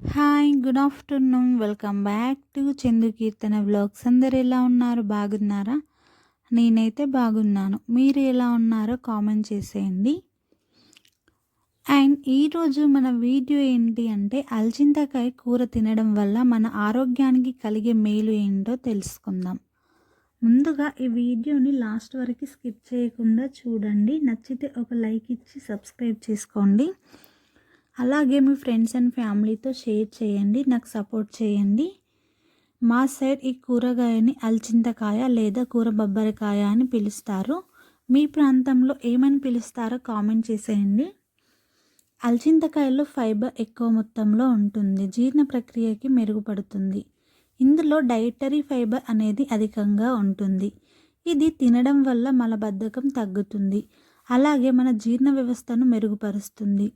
Hi good afternoon welcome back to Chandu Keerthana blogs అందరు ఎలా ఉన్నారు? బాగున్నారా? నేనైతే బాగున్నాను. మీరు ఎలా ఉన్నారో కామెంట్ చేసేయండి. అండ్ ఈరోజు మన వీడియో ఏంటి అంటే అల్చింతకాయ కూర తినడం వల్ల మన ఆరోగ్యానికి కలిగే మేలు ఏంటో తెలుసుకుందాం. ముందుగా ఈ వీడియోని లాస్ట్ వరకు స్కిప్ చేయకుండా చూడండి. నచ్చితే ఒక లైక్ ఇచ్చి సబ్స్క్రైబ్ చేసుకోండి. అలాగే మీ ఫ్రెండ్స్ అండ్ ఫ్యామిలీతో షేర్ చేయండి నాకు సపోర్ట్ చేయండి. మా సైడ్ ఈ కూరగాయని అల్చింతకాయ లేదా కూర బొబ్బరికాయ అని పిలుస్తారు. మీ ప్రాంతంలో ఏమని పిలుస్తారో కామెంట్ చేసేయండి. అల్చింతకాయలో ఫైబర్ ఎక్కువ మొత్తంలో ఉంటుంది జీర్ణ ప్రక్రియకి మెరుగుపడుతుంది. ఇందులో డైటరీ ఫైబర్ అనేది అధికంగా ఉంటుంది. ఇది తినడం వల్ల మలబద్ధకం తగ్గుతుంది. అలాగే మన జీర్ణ వ్యవస్థను మెరుగుపరుస్తుంది.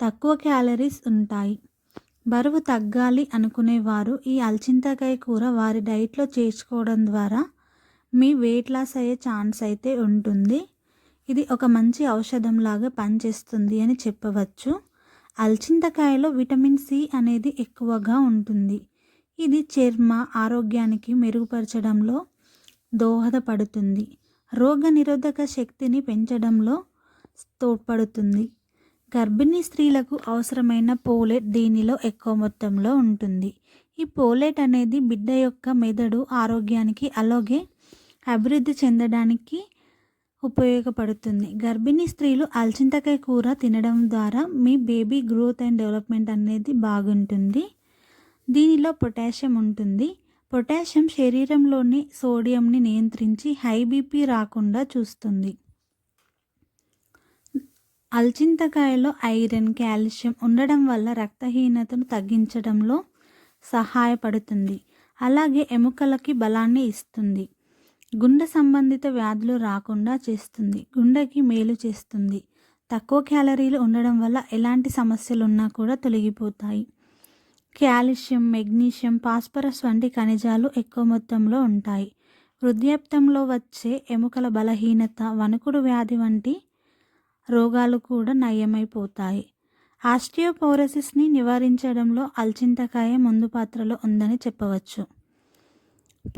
తక్కువ క్యాలరీస్ ఉంటాయి. బరువు తగ్గాలి అనుకునేవారు ఈ అల్చింతకాయ కూర వారి డైట్లో చేర్చుకోవడం ద్వారా మీ వెయిట్ లాస్ అయ్యే ఛాన్స్ అయితే ఉంటుంది. ఇది ఒక మంచి ఔషధంలాగా పనిచేస్తుంది అని చెప్పవచ్చు. అల్చింతకాయలో విటమిన్ సి అనేది ఎక్కువగా ఉంటుంది. ఇది చర్మ ఆరోగ్యానికి మెరుగుపరచడంలో దోహదపడుతుంది. రోగ నిరోధక శక్తిని పెంచడంలో తోడ్పడుతుంది. గర్భిణీ స్త్రీలకు అవసరమైన పోలేట్ దీనిలో ఎక్కువ మొత్తంలో ఉంటుంది. ఈ పోలేట్ అనేది బిడ్డ యొక్క మెదడు ఆరోగ్యానికి అలాగే అభివృద్ధి చెందడానికి ఉపయోగపడుతుంది. గర్భిణీ స్త్రీలు అల్చింతకాయ కూర తినడం ద్వారా మీ బేబీ గ్రోత్ అండ్ డెవలప్మెంట్ అనేది బాగుంటుంది. దీనిలో పొటాషియం ఉంటుంది. పొటాషియం శరీరంలోని సోడియంని నియంత్రించి హై బీపీ రాకుండా చూస్తుంది. అల్చింతకాయలో ఐరన్ కాల్షియం ఉండడం వల్ల రక్తహీనతను తగ్గించడంలో సహాయపడుతుంది. అలాగే ఎముకలకి బలాన్ని ఇస్తుంది. గుండె సంబంధిత వ్యాధులు రాకుండా చేస్తుంది. గుండెకి మేలు చేస్తుంది. తక్కువ క్యాలరీలు ఉండడం వల్ల ఎలాంటి సమస్యలు ఉన్నా కూడా తొలగిపోతాయి. కాల్షియం మెగ్నీషియం పాస్పరస్ వంటి ఖనిజాలు ఎక్కువ మొత్తంలో ఉంటాయి. వృద్ధాప్తంలో వచ్చే ఎముకల బలహీనత వణుకుడు వ్యాధి వంటి రోగాలు కూడా నయమైపోతాయి. ఆస్టియోపోరసిస్ని నివారించడంలో అల్చింతకాయ ముందు పాత్రలో ఉందని చెప్పవచ్చు.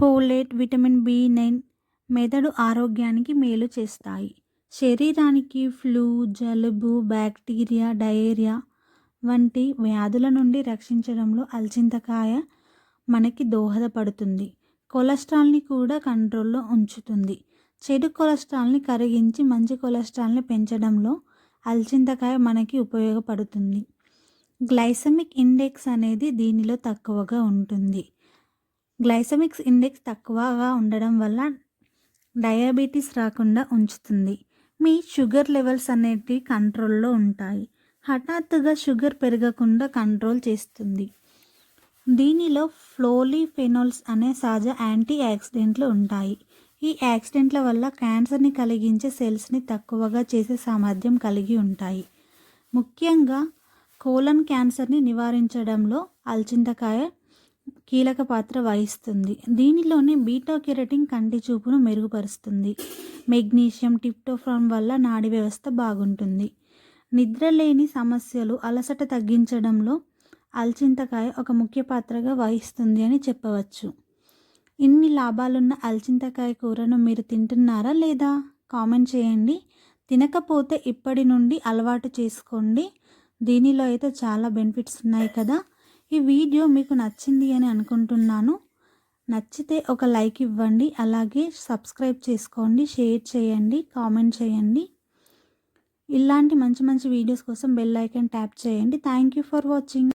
పోలేట్ విటమిన్ బి నైన్ మెదడు ఆరోగ్యానికి మేలు చేస్తాయి. శరీరానికి ఫ్లూ జలుబు బ్యాక్టీరియా డయేరియా వంటి వ్యాధుల నుండి రక్షించడంలో అల్చింతకాయ మనకి దోహదపడుతుంది. కొలెస్ట్రాల్ని కూడా కంట్రోల్లో ఉంచుతుంది. చెడు కొలెస్ట్రాల్ని కరిగించి మంచి కొలెస్ట్రాల్ని పెంచడంలో అల్చింతకాయ మనకి ఉపయోగపడుతుంది. గ్లైసమిక్ ఇండెక్స్ అనేది దీనిలో తక్కువగా ఉంటుంది. గ్లైసమిక్స్ ఇండెక్స్ తక్కువగా ఉండడం వల్ల డయాబెటీస్ రాకుండా ఉంచుతుంది. మీ షుగర్ లెవెల్స్ అనేటివి కంట్రోల్లో ఉంటాయి. హఠాత్తుగా షుగర్ పెరగకుండా కంట్రోల్ చేస్తుంది. దీనిలో ఫ్లోలీఫెనోల్స్ అనే సహజ యాంటీ యాక్సిడెంట్లు ఉంటాయి. ఈ యాక్సిడెంట్ల వల్ల క్యాన్సర్ని కలిగించే సెల్స్ని తక్కువగా చేసే సామర్థ్యం కలిగి ఉంటాయి. ముఖ్యంగా కోలన్ క్యాన్సర్ని నివారించడంలో అల్చింతకాయ కీలక పాత్ర వహిస్తుంది. దీనిలోని బీటా కెరటిన్ కంటి చూపును మెరుగుపరుస్తుంది. మెగ్నీషియం టిప్టోఫ్రామ్ వల్ల నాడి వ్యవస్థ బాగుంటుంది. నిద్రలేని సమస్యలు అలసట తగ్గించడంలో అల్చింతకాయ ఒక ముఖ్య పాత్రగా వహిస్తుంది అని చెప్పవచ్చు. ఇన్ని లాభాలున్న అల్చింతకాయ కూరను మీరు తింటున్నారా లేదా? కామెంట్ చేయండి. తినకపోతే ఇప్పటి నుండి అలవాటు చేసుకోండి. దీనిలో అయితే చాలా బెనిఫిట్స్ ఉన్నాయి కదా. ఈ వీడియో మీకు నచ్చింది అని అనుకుంటున్నాను. నచ్చితే ఒక లైక్ ఇవ్వండి. అలాగే సబ్స్క్రైబ్ చేసుకోండి. షేర్ చేయండి. కామెంట్ చేయండి. ఇలాంటి మంచి మంచి వీడియోస్ కోసం బెల్ ఐకాన్ ట్యాప్ చేయండి. Thank you for watching.